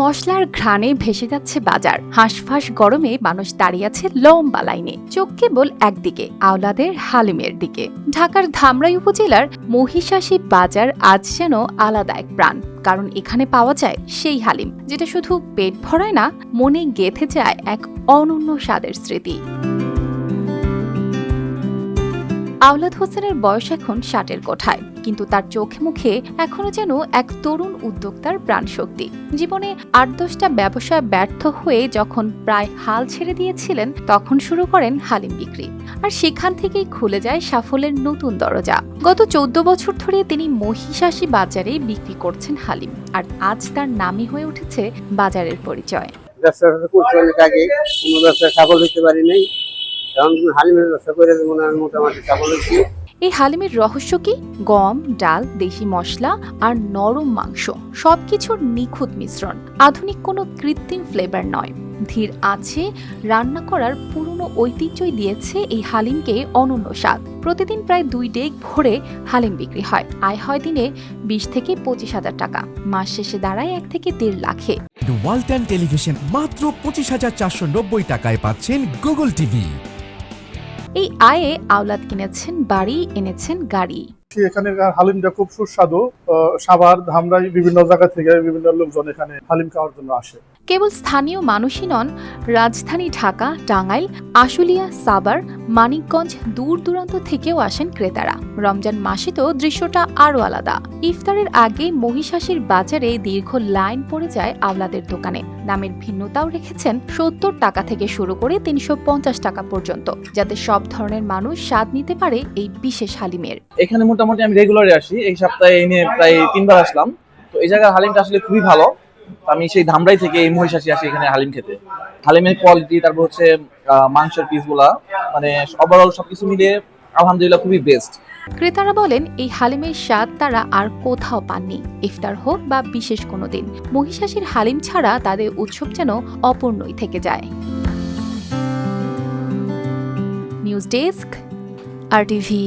মশলার ঘ্রাণে ভেসে যাচ্ছে বাজার। হাঁসফাঁস গরমে মানুষ দাঁড়িয়ে আছে লম্বা লাইনে। চোখ কেবল একদিকে, আওলাদের হালিমের দিকে। ঢাকার ধামরাই উপজেলার মহিষাসী বাজার আজ যেন আলাদা এক প্রাণ। কারণ এখানে পাওয়া যায় সেই হালিম, যেটা শুধু পেট ভরায় না, মনে গেঁথে যায় এক অনন্য স্বাদের স্মৃতি। আওলাদ হোসেনের বয়স এখন ষাটের কোঠায়। কিন্তু তার চোখে মুখে এখনও যেন এক তরুণ উদ্যোক্তার প্রাণশক্তি। জীবনে আট দশটা ব্যবসা ব্যর্থ হয়ে যখন প্রায় হাল ছেড়ে দিয়েছিলেন, তখন শুরু করেন হালিম বিক্রি। আর সেখান থেকেই খুলে যায় সাফল্যের নতুন দরজা। গত চোদ্দ বছর ধরে তিনি মহিষাসী বাজারে বিক্রি করছেন হালিম। আর আজ তার নামই হয়ে উঠেছে বাজারের পরিচয়। ব্যবসাটা করছি অনেক আগে। কোনো ব্যবসায় সফল হইতে পারি নাই তুমি হালিমের ব্যবসা করে মোটামুটি সফল হয়েছি। এই হালিমের রহস্য কি? গম, ডাল, দেশি মশলা আর নরম মাংস সবকিছুর নিখুঁত মিশ্রণ। আধুনিক কোনো কৃত্রিম ফ্লেভার নয়। ধীর আছে, রান্না করার পুরনো ঐতিহ্যই দিয়েছে এই হালিমকে অনন্য স্বাদ। প্রতিদিন প্রায় দুই ডেক ভরে হালিম বিক্রি হয়। আয় হয় দিনে বিশ থেকে পঁচিশ হাজার টাকা। মাস শেষে দাঁড়ায় এক থেকে দেড় লাখে। ওয়ালটন টেলিভিশন মাত্র পঁচিশ হাজার চারশো নব্বই টাকায় পাচ্ছেন গুগল টিভি এই আয়ে আওলাদ কিনেছেন বাড়ি, এনেছেন গাড়ি। এখানে হালিমটা খুব সুস্বাদু সাভার, ধামরাই, বিভিন্ন জায়গা থেকে বিভিন্ন লোকজন এখানে হালিম খাওয়ার জন্য আসে। কেবল স্থানীয় মানুষই নন, রাজধানী ঢাকা, টাঙ্গাইল, আশুলিয়া, সাভার, মানিকগঞ্জ দূর দূরান্ত থেকেও আসেন ক্রেতারা। রমজান মাসে তো দৃশ্যটা আরও আলাদা। ইফতারের আগে মহিষাসীর বাজারে দীর্ঘ লাইন পড়ে যায় আওলাদের দোকানে। দামের ভিন্নতাও রেখেছেন সত্তর টাকা থেকে শুরু করে তিনশো পঞ্চাশ টাকা পর্যন্ত, যাতে সব ধরনের মানুষ স্বাদ নিতে পারে এই বিশেষ হালিমের। এখানে মোটামুটি আমি রেগুলারই আসি। এই সপ্তাহে এনে প্রায় তিনবার আসলাম। তো এই জায়গার হালিমটা আসলে খুবই ভালো। আমি সেই ধামরাই থেকে এই মহিষাসী আসি এখানে হালিম খেতে। হালিমের কোয়ালিটি তারপর হচ্ছে মাংসের পিসগুলা মানে ওভারঅল সবকিছু মিলিয়ে আলহামদুলিল্লাহ খুবই বেস্ট ক্রেতারা বলেন, এই হালিমের স্বাদ তারা আর কোথাও পাননি, ইফতার হোক বা বিশেষ কোনো দিন। মহিষাসীর হালিম ছাড়া তাদের উৎসব যেন অপূর্ণই থেকে যায়। নিউজ ডেস্ক, আর টিভি